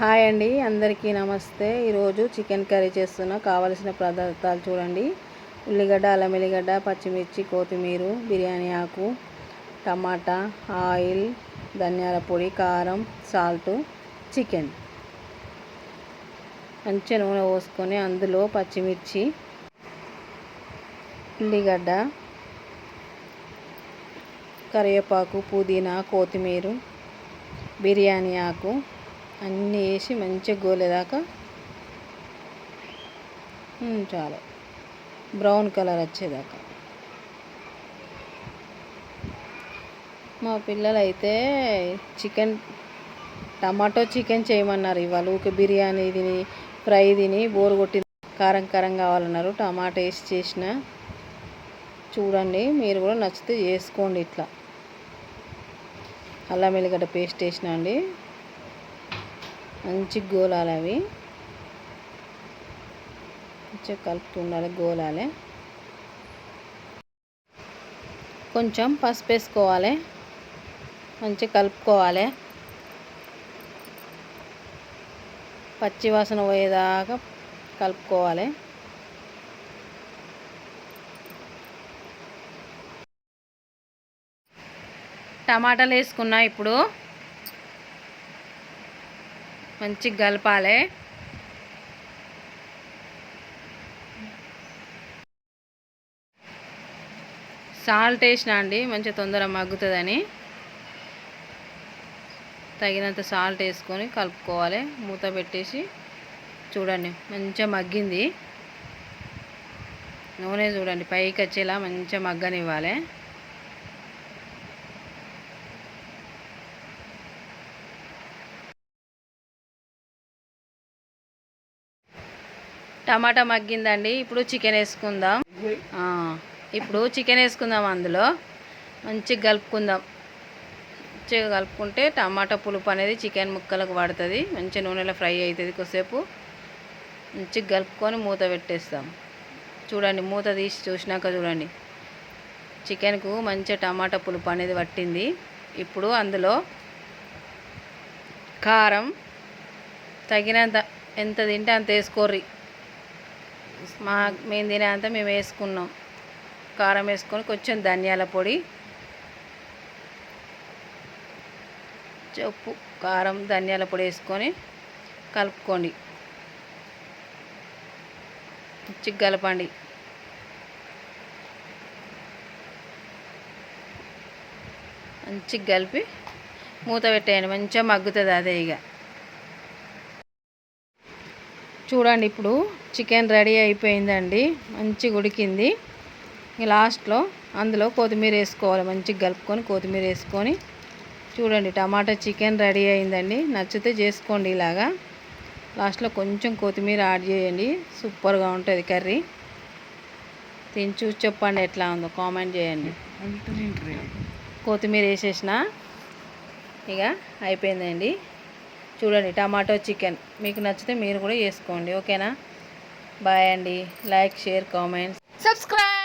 Hi అండి అందరికీ నమస్తే. ఈరోజు చికెన్ కర్రీ చేస్తున్నా. కావలసిన పదార్థాలు చూడండి. ఉల్లిగడ్డ అల్లం ఎల్లిగడ్డ పచ్చిమిర్చి కొత్తిమీర బిర్యానీ ఆకు టమాటా ఆయిల్ ధనియాల పొడి కారం సాల్ట్ చికెన్. మంచి నూనె పోసుకొని అందులో పచ్చిమిర్చి ఉల్లిగడ్డ కరివేపాకు పుదీనా కొత్తిమీర బిర్యానీ ఆకు అన్నీ వేసి మంచిగా గోలేదాకా. చాలు. బ్రౌన్ కలర్ వచ్చేదాకా. మా పిల్లలు అయితే చికెన్ టమాటో చికెన్ చేయమన్నారు ఇవాళ. ఊకే బిర్యానీ తిని ఫ్రై తిని బోరు కొట్టి కారం కారం కావాలన్నారు. టమాటా వేసి చేసిన. చూడండి మీరు కూడా నచ్చితే చేసుకోండి ఇట్లా. అల్లం ఎల్లిగడ్డ పేస్ట్ వేసిన అండి. మంచి గోళాలు అవి. మంచిగా కలుపుతుండాలి గోళాలే కొంచెం పసుపు వేసుకోవాలి. మంచిగా కలుపుకోవాలి. పచ్చి వాసన పోయేదాకా కలుపుకోవాలి. టమాటాలు వేసుకున్నా ఇప్పుడు. మంచిగా కలపాలి సాల్ట్ వేసిన అండి మంచిగా తొందర మగ్గుతుందని. తగినంత సాల్ట్ వేసుకొని కలుపుకోవాలి. మూత పెట్టేసి చూడండి మంచిగా మగ్గింది. నూనె చూడండి పైకి వచ్చేలా మంచిగా మగ్గనివ్వాలి. టమాటా మగ్గిందండి. ఇప్పుడు చికెన్ వేసుకుందాం. ఇప్పుడు చికెన్ వేసుకుందాం అందులో. మంచిగా కలుపుకుందాం. మంచిగా కలుపుకుంటే టమాటా పులుపు అనేది చికెన్ ముక్కలకు పడుతుంది. మంచి నూనెలో ఫ్రై అవుతుంది కొద్దిసేపు. మంచిగా కలుపుకొని మూత పెట్టేస్తాం. చూడండి మూత తీసి చూసినాక చూడండి. చికెన్కు మంచి టమాటా పులుపు అనేది పట్టింది. ఇప్పుడు అందులో కారం తగినంత ఎంత తింటే అంత వేసుకోర్రి. మా మేము తినేంత మేము వేసుకున్నాం. కారం వేసుకొని కొంచెం ధనియాల పొడి ఉప్పు కారం ధనియాల పొడి వేసుకొని కలుపుకోండి. మంచిగా కలపండి. మంచిగా కలిపి మూత పెట్టేయండి. మంచిగా మగ్గుతుంది అదే ఇక. చూడండి ఇప్పుడు చికెన్ రెడీ అయిపోయిందండి. మంచిగా ఉడికింది. ఇక లాస్ట్లో అందులో కొత్తిమీర వేసుకోవాలి. మంచిగా కలుపుకొని కొత్తిమీర వేసుకొని చూడండి టమాటా చికెన్ రెడీ అయిందండి. నచ్చితే చేసుకోండి ఇలాగా. లాస్ట్లో కొంచెం కొత్తిమీర యాడ్ చేయండి. సూపర్గా ఉంటుంది కర్రీ. తిని చూసి చెప్పండి ఎట్లా ఉందో కామెంట్ చేయండి. కొత్తిమీర వేసేసిన ఇక అయిపోయిందండి. చూడండి టమాటో చికెన్. మీకు నచ్చితే మీరు కూడా చేసుకోండి ఓకేనా? బాయ్ అండి. Like share comments. సబ్స్క్రైబ్.